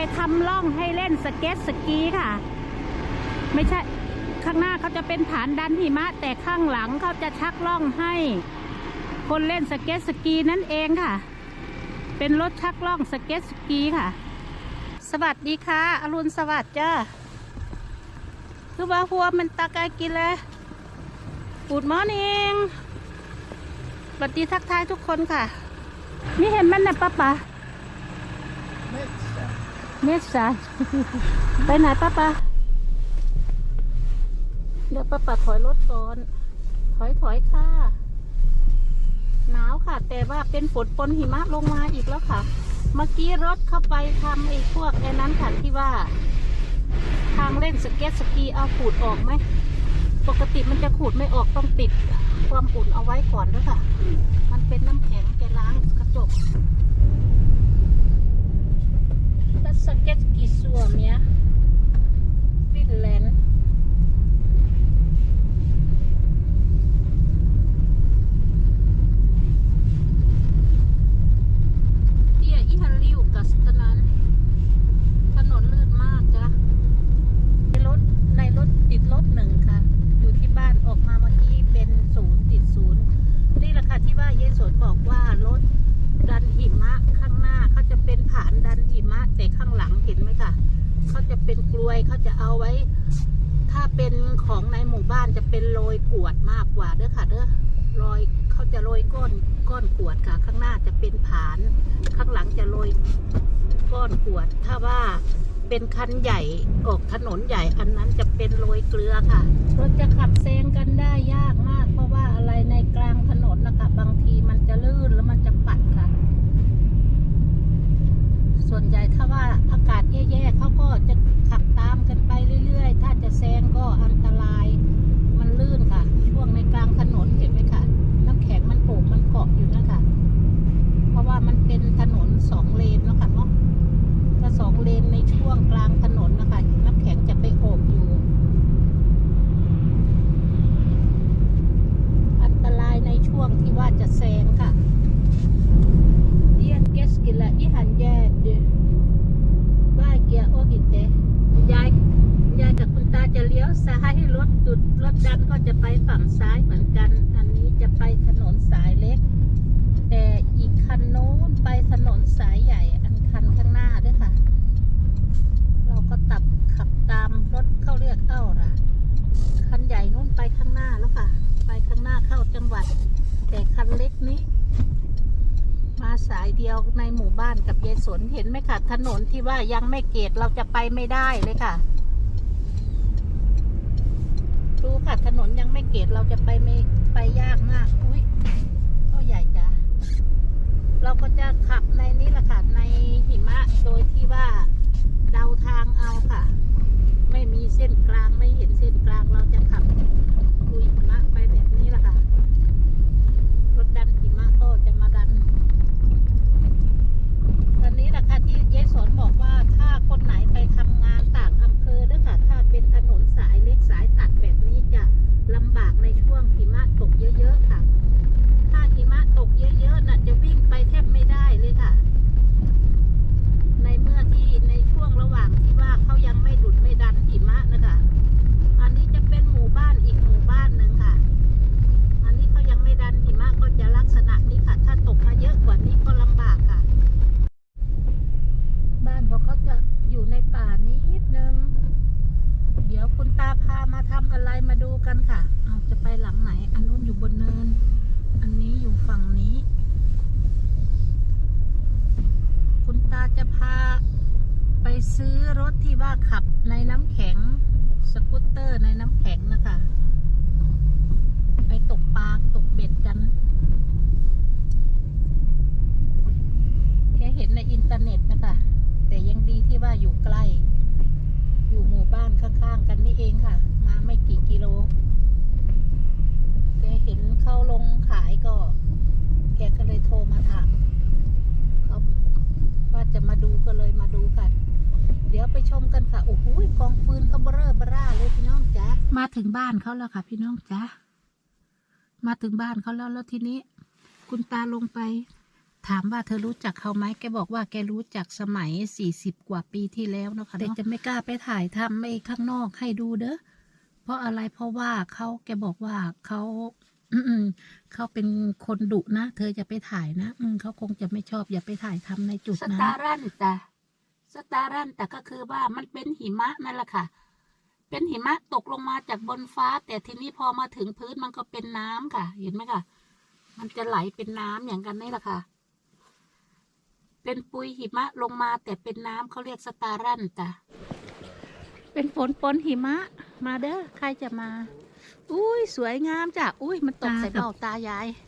ไปทำล่องให้เล่นสเก็ตสกีค่ะ ไม่ใช่ข้างหน้าเขาจะเป็นฐานดันหิมะ แต่ข้างหลังเขาจะชักล่องให้ คนเล่นสเก็ตสกีนั่นเองค่ะ เป็นรถชักล่องสเก็ตสกีค่ะ สวัสดีค่ะอรุณสวัสดิ์จ้าคือว่าหัวมันตากายกินเลยปูดมอนิงสวัสดีทักทายทุกคนค่ะมีเห็นมันนะป้าป๋า เมษาไปไหนป้าป๋าเดี๋ยวป้าป๋าถอยรถก่อน ถอยถอยค่ะ หนาวค่ะ แต่ว่าเป็นฝนปนหิมะลงมาอีกแล้วค่ะ เมื่อกี้รถเข้าไปทำไอ้พวกไอ้นั้นค่ะที่ว่า ทางเล่นสเก็ตสกีเอาขูดออกไหม ปกติมันจะขูดไม่ออกต้องติดความอุ่นเอาไว้ก่อนด้วยค่ะ มันเป็นน้ำแข็งจะล้างกระจกแล้วสเก็ตสกีสัวเมียฟินแลนด์ เตี้ยอีฮันริวกัสตนันถนนลื่นมากจ้ะในรถในรถติดรถหนึ่งค่ะ อยู่ที่บ้านออกมาเมื่อกี้เป็นศูนย์ติดศูนย์นี่แหละค่ะที่ว่าเยสนบอกว่ารถดันหิมะข้างหน้าเขาจะเป็นผานดันหิมะ แต่ข้างหลังเห็นไหมคะเขาจะเป็นกลวยเขา จะเอาไว้ ถ้าเป็นของในหมู่บ้านจะเป็นโรยกวดมากกว่าเด้อค่ะเด้อโรยเขาจะโรยก้อนก้อนกวดค่ะ ข้างหน้าจะเป็นผาน ข้างหลังจะโรยก้อนกวด ถ้าว่าเป็นคันใหญ่ออกถนนใหญ่อันนั้นจะเป็นโรยเกลือค่ะรถจะขับแซงกันได้ยากมาก เพราะว่าอะไรในกลางถนนนะคะบางทีมันจะลื่นแล้วมันจะปัดค่ะ ส่วนใหญ่ถ้าว่าอากาศแย่ๆเขาก็จะขับตามกันไปเรื่อยๆ ถ้าจะแซงก็อันตราย มันลื่นค่ะ ช่วงในกลางถนนเห็นไหมคะ น้ำแข็งมันโป่งมันเกาะอยู่นะคะ เพราะว่ามันเป็นถนนสองเลนแล้วค่ะเนาะ ถ้าสองเลนในช่วงกลางถนนนะคะ น้ำแข็งจะไปโอบอยู่ อันตรายในช่วงที่ว่าจะแซงค่ะ เดียนเกสกิละอีหันแย่เดว่าเกียโอหิเตยายยายกับคุณตาจะเลี้ยวซ้ายรถตุ ดันก็จะไปฝั่งซ้ายเหมือนกัน อันนี้จะไปถนนสายเล็ก แต่อีกคันโน้นไปถนนสายใหญ่ อันคันข้างหน้าด้วยค่ะ เราก็ตับขับตามรถเข้าเรียกเข้าละคันใหญ่นู้นไปข้างหน้าแล้วค่ะ ไปข้างหน้าเข้าจังหวัด แต่คันเล็กนี้ มาสายเดียวในหมู่บ้านกับยายสนเห็นไหมคะถนนที่ว่ายังไม่เกตเราจะไปไม่ได้เลยค่ะ ดูค่ะถนนยังไม่เกตเราจะไปไม่ไปยากมาก อุ้ยก็ใหญ่จ้ะเราก็จะขับในนี้แหละค่ะในหิมะ โดยที่ว่าเดาทางเอาค่ะ ไม่มีเส้นกลางไม่เห็นเส้นกลางเราจะขับลุยหิมะไปแบบนี้แหละค่ะ รถดันหิมะก็จะมาดัน ตอนนี้แหละค่ะที่เยสนบอกว่าถ้าคนไหนไปทำงานต่างอำเภอเด้อค่ะ ถ้าเป็นถนนสายเล็กสายตัดแบบนี้จะลำบากในช่วงหิมะตกเยอะๆค่ะ ถ้าหิมะตกเยอะๆน่ะจะวิ่งไปแทบไม่ได้เลยค่ะ ในเมื่อที่ในช่วงระหว่างที่ว่าเขายังไม่ดุดไม่ดันหิมะนะคะ อันนี้จะเป็นหมู่บ้านอีกหมู่บ้านหนึ่งค่ะ อันนี้เขายังไม่ดันหิมะก็จะลักษณะนี้ค่ะ ถ้าตกมาเยอะกว่านี้ก็ลำบากค่ะ บ้านของเขาจะอยู่ในป่านิดนึง เดี๋ยวคุณตา พามาทำอะไรมาดูกันค่ะเอาจะไปหลังไหน อันนู้นอยู่บนเนิน อันนี้อยู่ฝั่งนี้ คุณตาจะพาไปซื้อรถที่ว่าขับในน้ำแข็ง สกูตเตอร์ในน้ำแข็งนะคะ ไปตกปลาตกเบ็ดกัน แกเห็นในอินเทอร์เน็ตนะคะ แต่ยังดีที่ว่าอยู่ใกล้ อยู่หมู่บ้านข้างๆกันนี่เองค่ะ มาไม่กี่กิโล แกเห็นเขาลงขายก็ แกก็เลยโทรมาถามเขาว่าจะมาดูก็เลยมาดูกัน เดี๋ยวไปชมกันค่ะ โอ้โหกองฟืนเขาเบอเร่อเบอร่าเลยพี่น้องจ๊ะ มาถึงบ้านเขาแล้วค่ะ พี่น้องจ๊ะมาถึงบ้านเขาแล้วแล้วทีนี้ คุณตาลงไป ถามว่าเธอรู้จักเขาไหมแกบอกว่าแกรู้จักสมัยสี่สิบกว่าปีที่แล้วเนาะค่ะแต่จะไม่กล้าไปถ่ายทำไม่ข้างนอกให้ดูเด้อเพราะอะไรเพราะว่าเขาแกบอกว่าเขาอืมๆเขาเป็นคนดุนะ เธอจะไปถ่ายนะอืมเขาคงจะไม่ชอบอย่าไปถ่ายทำในจุดสนั้นตาร์รันจ้ะสตาร์รันแต่ก็คือว่ามันเป็นหิมะนั่นแหละค่ะ เป็นหิมะตกลงมาจากบนฟ้า แต่ทีนี้พอมาถึงพื้นมันก็เป็นน้ำค่ะ เห็นไหมคะมันจะไหลเป็นน้ำอย่างกันนี่แหละค่ะ เป็นปุยหิมะลงมาแต่เป็นน้ำเขาเรียกสตาร์รันจ้ะเป็นฝนปนหิมะ มาเด้อใครจะมา อุ้ยสวยงามจ้ะอุ้ยมันตกใส่เบ้าตายายเ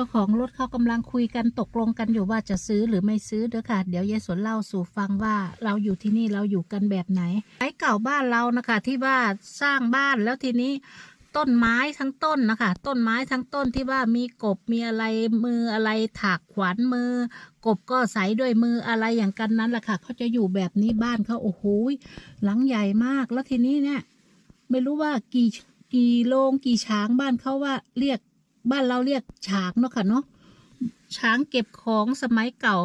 จ้าของรถเขากำลังคุยกันตกลงกันอยู่ว่าจะซื้อหรือไม่ซื้อเด้อค่ะ เดี๋ยวยายสนเล่าสู่ฟังว่าเราอยู่ที่นี่เราอยู่กันแบบไหนไอ้เก่าบ้านเรานะคะ ที่ว่าสร้างบ้านแล้วทีนี้ต้นไม้ทั้งต้นนะคะ ต้นไม้ทั้งต้นที่ว่ามีกบมีอะไรมืออะไรถากขวานมือ กบก็ใสด้วยมืออะไรอย่างกันนั้นแหละค่ะเขาจะอยู่แบบนี้บ้านเขาโอ้โหหลังใหญ่มากแล้วทีนี้เนี่ย ไม่รู้ว่ากี่กี่โรงกี่ช้างบ้านเขาว่าเรียก บ้านเราเรียกช้างเนาะค่ะเนาะช้างเก็บของสมัยเก่า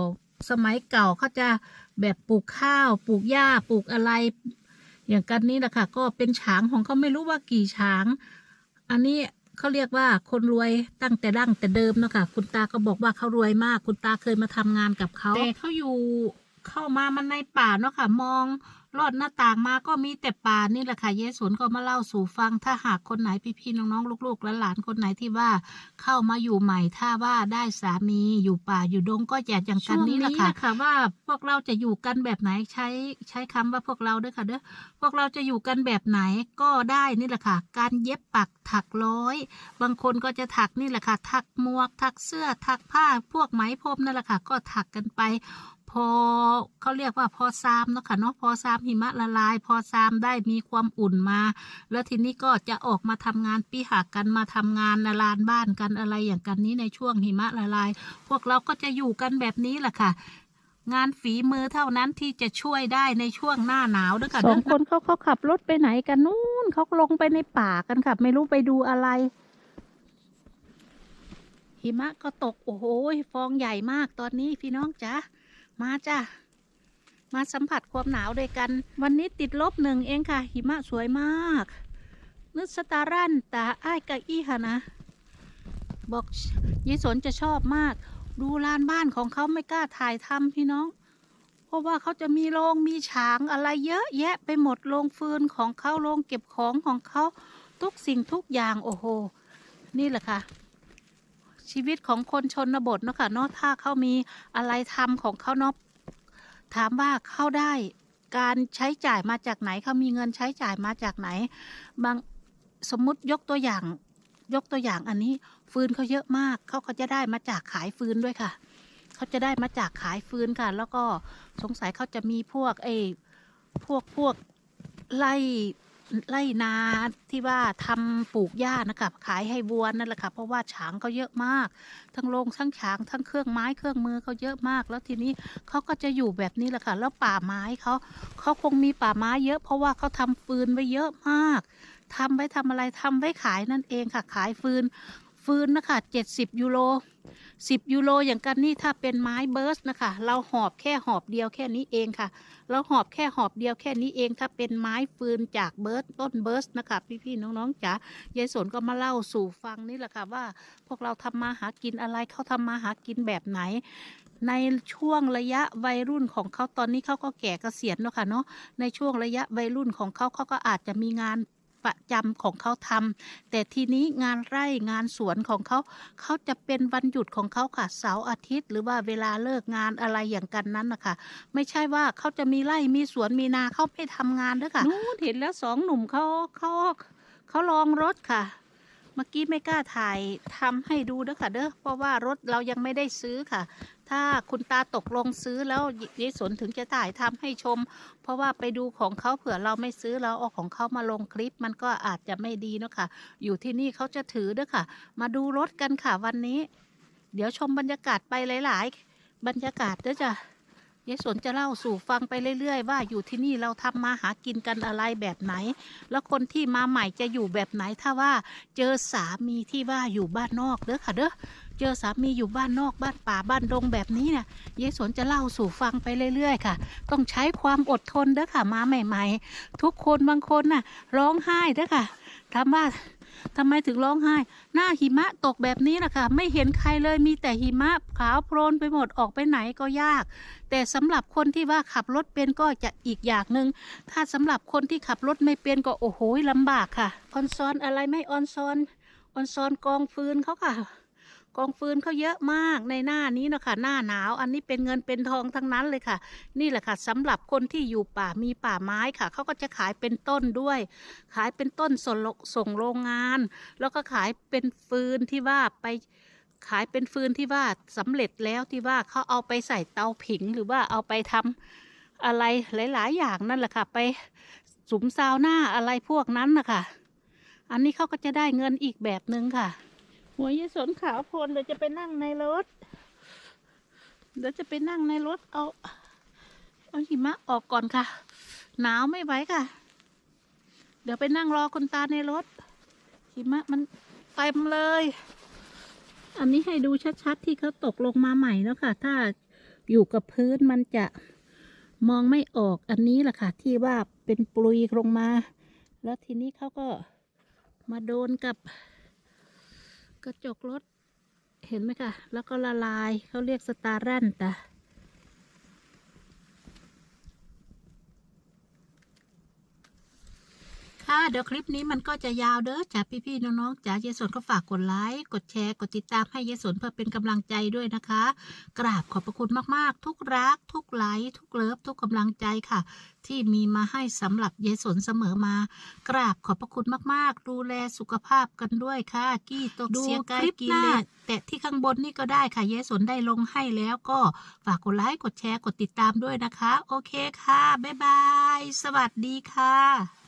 สมัยเก่าเขาจะแบบปลูกข้าว ปลูกหญ้าปลูกอะไร อย่างกันนี้แหละค่ะ ก็เป็นช้างของเขาไม่รู้ว่ากี่ช้าง อันนี้เขาเรียกว่าคนรวยตั้งแต่ดั้งแต่เดิมเนาะค่ะ คุณตาก็บอกว่าเขารวยมาก คุณตาเคยมาทำงานกับเขาแต่เขาอยู่ เข้ามามันในป่าเนาะค่ะ มองลอดหน้าต่างมาก็มีแต่ป่านี่แหละค่ะเยสนก็มาเล่าสู่ฟัง ถ้าหากคนไหนพี่ๆน้องๆลูกๆและหลานคนไหนที่ว่าเข้ามาอยู่ใหม่ถ้าว่าได้สามีอยู่ป่าอยู่ดงก็จะอย่างกันนี้แหละค่ะค่ะ ว่าพวกเราจะอยู่กันแบบไหนใช้ใช้คำว่าพวกเราด้วยค่ะเด้อพวกเราจะอยู่กันแบบไหนก็ได้นี่แหละค่ะ การเย็บปักถักร้อย บางคนก็จะถักนี่แหละค่ะ ถักหมวกถักเสื้อถักผ้าพวกไหมพรมนั่นแหละค่ะ ก็ถักกันไป พอเขาเรียกว่าพอซามเนาะค่ะเนาะพอซามหิมะละลาย พอซามได้มีความอุ่นมา แล้วทีนี้ก็จะออกมาทำงานปีหักกันมาทำงานนาลานบ้านกันอะไรอย่างกันนี้ในช่วงหิมะละลาย พวกเราก็จะอยู่กันแบบนี้แหละค่ะงานฝีมือเท่านั้นที่จะช่วยได้ในช่วงหน้าหนาวด้วยค่ะสองคนเขาเขาขับรถไปไหนกันนู่นเขาลงไปในป่ากันค่ะไม่รู้ไปดูอะไร หิมะก็ตกโอ้โหฟองใหญ่มากตอนนี้พี่น้องจ๋า มาจ้ะ มาสัมผัสความหนาวด้วยกัน วันนี้ติดลบหนึ่งเองค่ะ หิมะสวยมาก นึกสตารันตาอ้ายกะอี้ค่ะนะ บอกยี่สนจะชอบมาก ดูลานบ้านของเขาไม่กล้าถ่ายทำพี่น้อง เพราะว่าเขาจะมีโรงมีฉางอะไรเยอะแยะไปหมดโรงฟืนของเขาโรงเก็บของของเขาทุกสิ่งทุกอย่างโอ้โห นี่แหละค่ะ ชีวิตของคนชนบทเนาะค่ะเนาะถ้าเขามีอะไรทำของเขาเนาะถามว่าเขาได้การใช้จ่ายมาจากไหนเขามีเงินใช้จ่ายมาจากไหน บางสมมุติยกตัวอย่าง ยกตัวอย่างอันนี้ ฟืนเขาเยอะมากเขาเขาจะได้มาจากขายฟืนด้วยค่ะเขาจะได้มาจากขายฟืนค่ะ แล้วก็สงสัยเขาจะมีพวกไอ้พวกพวกไล่ ไล่นาที่ว่าทำปลูกหญ้านะคะขายให้วัวนั่นแหละค่ะเพราะว่าฉางเขาเยอะมาก ทั้งโรงทั้งฉางทั้งเครื่องไม้เครื่องมือเขาเยอะมาก แล้วทีนี้เขาก็จะอยู่แบบนี้แหละค่ะแล้วป่าไม้เขาเขาคงมีป่าไม้เยอะ เพราะว่าเขาทำฟืนไว้เยอะมากทำไว้ทำอะไรทำไว้ขายนั่นเองค่ะขายฟืนฟืนนะคะเจ็ดสิบยูโร สิบยูโรอย่างกันนี่ถ้าเป็นไม้เบิร์สนะคะ เราหอบแค่หอบเดียวแค่นี้เองค่ะ เราหอบแค่หอบเดียวแค่นี้เองถ้าเป็นไม้ฟืนจากเบิร์สต้นเบิร์สนะคะ พี่ๆน้องๆจ๋ายายสนก็มาเล่าสู่ฟังนี่แหละค่ะว่า พวกเราทำมาหากินอะไรเขาทำมาหากินแบบไหน ในช่วงระยะวัยรุ่นของเขาตอนนี้เขาก็แก่เกษียณแล้วค่ะเนาะในช่วงระยะวัยรุ่นของเขาเขาก็อาจจะมีงาน ประจำของเขาทำแต่ทีนี้งานไร่งานสวนของเขาเขาจะเป็นวันหยุดของเขาค่ะเสาร์อาทิตย์ หรือว่าเวลาเลิกงานอะไรอย่างกันนั้นนะคะไม่ใช่ว่าเขาจะมีไร่มีสวนมีนาเขาไม่ทำงานด้วยค่ะนู้นเห็นแล้วสองหนุ่มเขาเขาเขาลองรถค่ะ เมื่อกี้ไม่กล้าถ่ายทำให้ดูเด้อค่ะเด้อเพราะว่ารถเรายังไม่ได้ซื้อค่ะ ถ้าคุณตาตกลงซื้อแล้วยายสนถึงจะถ่ายทำให้ชม เพราะว่าไปดูของเขาเผื่อเราไม่ซื้อเราเอาของเขามาลงคลิปมันก็อาจจะไม่ดีเนาะค่ะ อยู่ที่นี่เขาจะถือเด้อค่ะ มาดูรถกันค่ะวันนี้ เดี๋ยวชมบรรยากาศไปหลาย ๆ บรรยากาศเด้อจ้ะ ยายสนจะเล่าสู่ฟังไปเรื่อย ๆ ว่าอยู่ที่นี่เราทำมาหากินกันอะไรแบบไหน แล้วคนที่มาใหม่จะอยู่แบบไหนถ้าว่าเจอสามีที่ว่าอยู่บ้านนอกเด้อค่ะเด้อเจอสามีอยู่บ้านนอกบ้านป่าบ้านดงแบบนี้เนี่ยยายสนจะเล่าสู่ฟังไปเรื่อย ๆ ค่ะ ต้องใช้ความอดทนเด้อค่ะมาใหม่ ๆ ทุกคนบางคนน่ะร้องไห้เด้อค่ะถามว่า ทำไมถึงร้องไห้ หน้าหิมะตกแบบนี้ล่ะคะไม่เห็นใครเลยมีแต่หิมะขาวโพลนไปหมดออกไปไหนก็ยาก แต่สำหรับคนที่ว่าขับรถเป็นก็จะอีกอย่างหนึ่งถ้าสำหรับคนที่ขับรถไม่เป็นก็โอ้โหลำบากค่ะออนซอนอะไรไม่ออนซอนออนซอนกองฟืนเขาค่ะ กองฟืนเขาเยอะมากในหน้านี้เนาะค่ะหน้าหนาว อันนี้เป็นเงินเป็นทองทั้งนั้นเลยค่ะ นี่แหละค่ะสำหรับคนที่อยู่ป่ามีป่าไม้ค่ะเขาก็จะขายเป็นต้นด้วย ขายเป็นต้นส่งโรส่งโรงงาน แล้วก็ขายเป็นฟืนที่ว่าไปขายเป็นฟืนที่ว่าสำเร็จแล้วที่ว่าเขาเอาไปใส่เตาผิงหรือว่าเอาไปทำอะไรหลาย ๆ อย่างนั่นแหละค่ะ ไปสุมซาวหน้าอะไรพวกนั้นนะคะอันนี้เขาก็จะได้เงินอีกแบบหนึ่งค่ะ หัวยายสนขาวโพลเดี๋ยวจะไปนั่งในรถ เดี๋ยวจะไปนั่งในรถเอาเอาหิมะออกก่อนค่ะ หนาวไม่ไหวค่ะ เดี๋ยวไปนั่งรอคุณตาในรถ หิมะมันเต็มเลย อันนี้ให้ดูชัดๆที่เขาตกลงมาใหม่แล้วค่ะ ถ้าอยู่กับพื้นมันจะมองไม่ออกอันนี้แหละค่ะ ที่ว่าเป็นปลุยลงมา แล้วทีนี้เขาก็มาโดนกับ กระจกรถ เห็นไหมคะ แล้วก็ละลายเขาเรียกสตาร์รันตะ ค่ะเดี๋ยวคลิปนี้มันก็จะยาวเด้อจ้ะพี่ๆน้องๆจ๋าเยสนก็ฝากกดไลค์กดแชร์กดติดตามให้เยสนเพื่อเป็นกำลังใจด้วยนะคะ กราบขอบพระคุณมากๆ ทุกรัก ทุกไลค์ทุกเลิฟทุกกำลังใจค่ะ ที่มีมาให้สำหรับเยสนเสมอมา กราบขอบพระคุณมากๆ ดูแลสุขภาพกันด้วยค่ะ กี้ตกเสียกายกินเลยแต่ที่ข้างบนนี่ก็ได้ค่ะเยายสนได้ลงให้แล้วก็ฝากกดไลค์กดแชร์กดติดตามด้วยนะคะ โอเคค่ะบ๊ายบายสวัสดีค่ะ